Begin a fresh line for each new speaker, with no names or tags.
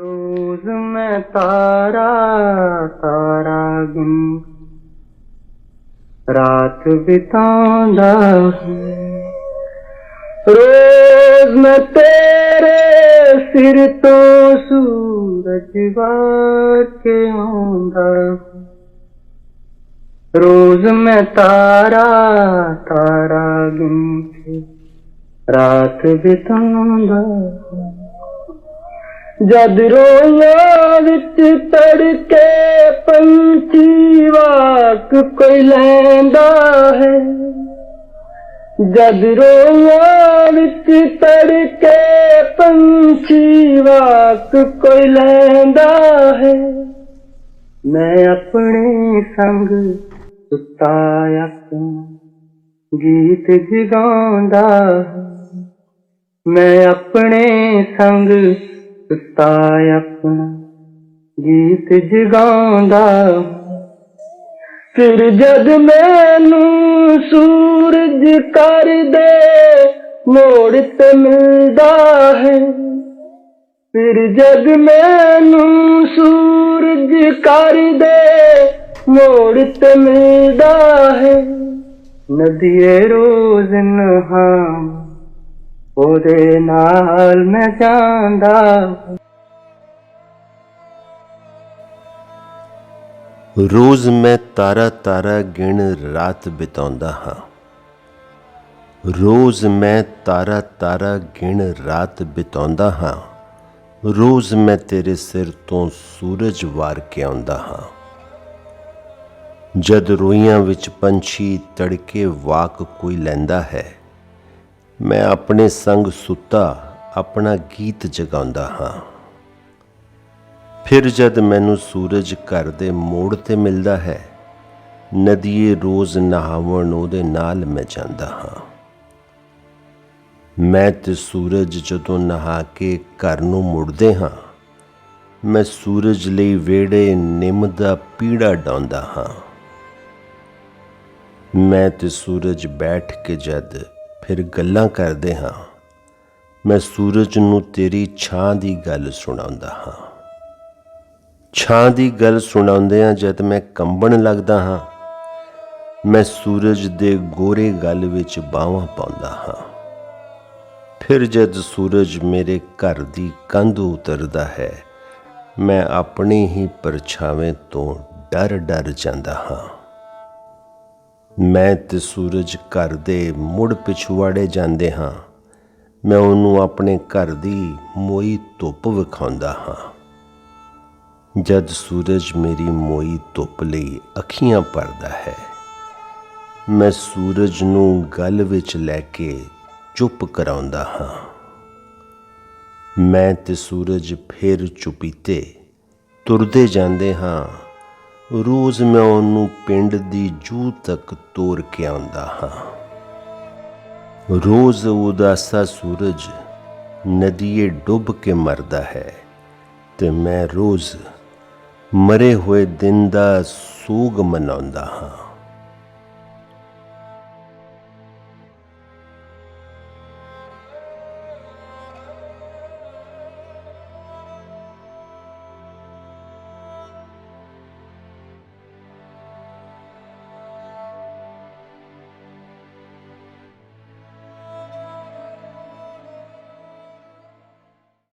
ਰੋਜ਼ ਮੈਂ ਤਾਰਾ ਤਾਰਾ ਗਿਣ ਰਾਤ ਬਿਤਾਉਂਦਾ ਹੂੰ। ਰੋਜ਼ ਮੈਂ ਤੇਰੇ ਸਿਰ ਤੋਂ ਸੂਰਜ ਵਾਰ ਕੇ ਆਉਂਦਾ ਹੂੰ। ਰੋਜ਼ ਮੈਂ ਤਾਰਾ ਤਾਰਾ ਜਦ ਰੋਇਆ ਵਿੱਚ ਤੜਕੇ ਪੰਛੀ ਵਾਕ ਕੋਈ ਲੈਂਦਾ ਹੈ। ਜਦ ਰੋਇਆ ਵਿੱਚ ਤੜਕੇ ਪੰਛੀ ਵਾਕ ਕੋਈ ਲੈਂਦਾ ਹੈ। ਮੈਂ ਆਪਣੇ ਸੰਗ ਸੁੱਤਾ ਆਪਣਾ ਗੀਤ ਜਗਾਉਂਦਾ ਮੈਂ ਆਪਣੇ ਸੰਗ ਸੁੱਤਾ ਆਪਣਾ ਗੀਤ ਜਗਾਉਂਦਾ ਫਿਰ ਜਦ ਮੈਨੂੰ ਸੂਰਜ ਕਰ ਦੇ, ਮੋੜ ਤੇ ਮਿਲਦਾ ਹੈ। ਫਿਰ ਜਦ ਮੈਨੂੰ ਸੂਰਜ ਕਰ ਦੇ, ਮੋੜ ਤੇ ਮਿਲਦਾ ਹੈ। ਨਦੀਏ ਰੋਜ਼ ਨਹਾਂ ਉਹਦੇ ਨਾਲ ਮੈਂ ਜਾਂਦਾ।
ਰੋਜ਼ ਮੈਂ ਤਾਰਾ ਤਾਰਾ ਗਿਣ ਰਾਤ ਬਿਤਾਉਂਦਾ ਹਾਂ। ਰੋਜ਼ ਮੈਂ ਤਾਰਾ ਤਾਰਾ ਗਿਣ ਰਾਤ ਬਿਤਾਉਂਦਾ ਹਾਂ। ਰੋਜ਼ ਮੈਂ ਤੇਰੇ ਸਿਰ ਤੋਂ ਸੂਰਜ ਵਾਰ ਕੇ ਆਉਂਦਾ ਹਾਂ। ਜਦ ਰੋਈਆਂ ਵਿੱਚ ਪੰਛੀ ਤੜਕੇ ਵਾਕ ਕੋਈ ਲੈਂਦਾ ਹੈ ਮੈਂ ਆਪਣੇ ਸੰਗ ਸੁੱਤਾ, ਆਪਣਾ ਗੀਤ ਜਗਾਉਂਦਾ ਹਾਂ। ਫਿਰ ਜਦ ਮੈਨੂੰ ਸੂਰਜ ਘਰ ਦੇ ਮੋੜ ਤੇ ਮਿਲਦਾ ਹੈ, ਨਦੀਏ ਰੋਜ਼ ਨਹਾਵਣ ਉਹਦੇ ਨਾਲ ਮੈਂ ਜਾਂਦਾ ਹਾਂ। ਮੈਂ ਤੇ ਸੂਰਜ ਜਦੋਂ ਨਹਾ ਕੇ ਘਰ ਨੂੰ ਮੁੜਦੇ ਹਾਂ, ਮੈਂ ਸੂਰਜ ਲਈ ਵੇੜੇ ਨਿੰਮ ਦਾ ਪੀੜਾ ਡਾਉਂਦਾ ਹਾਂ। ਮੈਂ ਤੇ ਸੂਰਜ ਬੈਠ ਕੇ ਜਦ ਫਿਰ ਗੱਲਾਂ ਕਰਦੇ ਹਾਂ। ਮੈਂ ਸੂਰਜ ਨੂੰ ਤੇਰੀ ਛਾਂ ਦੀ ਗੱਲ ਸੁਣਾਉਂਦਾ ਹਾਂ। ਛਾਂ ਦੀ ਗੱਲ ਸੁਣਾਉਂਦਿਆਂ ਜਦ ਮੈਂ ਕੰਬਣ ਲੱਗਦਾ ਹਾਂ, ਮੈਂ ਸੂਰਜ ਦੇ ਗੋਰੇ ਗਲ ਵਿੱਚ ਬਾਹਾਂ ਪਾਉਂਦਾ ਹਾਂ। ਫਿਰ ਜਦ ਸੂਰਜ ਮੇਰੇ ਘਰ ਦੀ ਕੰਧ ਉਤਰਦਾ ਹੈ, ਮੈਂ ਆਪਣੀ ਹੀ ਪਰਛਾਵੇਂ ਤੋਂ ਡਰ ਡਰ ਜਾਂਦਾ ਹਾਂ। ਮੈਂ ਤੇ ਸੂਰਜ ਘਰ ਦੇ ਮੁੜ ਪਿਛਵਾੜੇ ਜਾਂਦੇ ਹਾਂ। ਮੈਂ ਉਹਨੂੰ ਆਪਣੇ ਘਰ ਦੀ ਮੋਈ ਧੁੱਪ ਵਿਖਾਉਂਦਾ ਹਾਂ। ਜਦ ਸੂਰਜ ਮੇਰੀ ਮੋਈ ਧੁੱਪ ਲਈ ਅੱਖੀਆਂ ਭਰਦਾ ਹੈ, ਮੈਂ ਸੂਰਜ ਨੂੰ ਗਲ ਵਿੱਚ ਲੈ ਕੇ ਚੁੱਪ ਕਰਾਉਂਦਾ ਹਾਂ। ਮੈਂ ਤੇ ਸੂਰਜ ਫਿਰ ਚੁਪੀਤੇ ਤੁਰਦੇ ਜਾਂਦੇ ਹਾਂ। ਰੋਜ਼ ਮੈਂ ਉਹਨੂੰ ਪਿੰਡ ਦੀ ਜੂ ਤੱਕ ਤੋਰ ਕੇ ਆਉਂਦਾ ਹਾਂ। ਰੋਜ਼ ਉਦਾਸਾ ਸੂਰਜ ਨਦੀਏ ਡੁੱਬ ਕੇ ਮਰਦਾ ਹੈ ਤੇ ਮੈਂ ਰੋਜ਼ ਮਰੇ ਹੋਏ ਦਿਨ ਦਾ ਸੋਗ ਮਨਾਉਂਦਾ ਹਾਂ।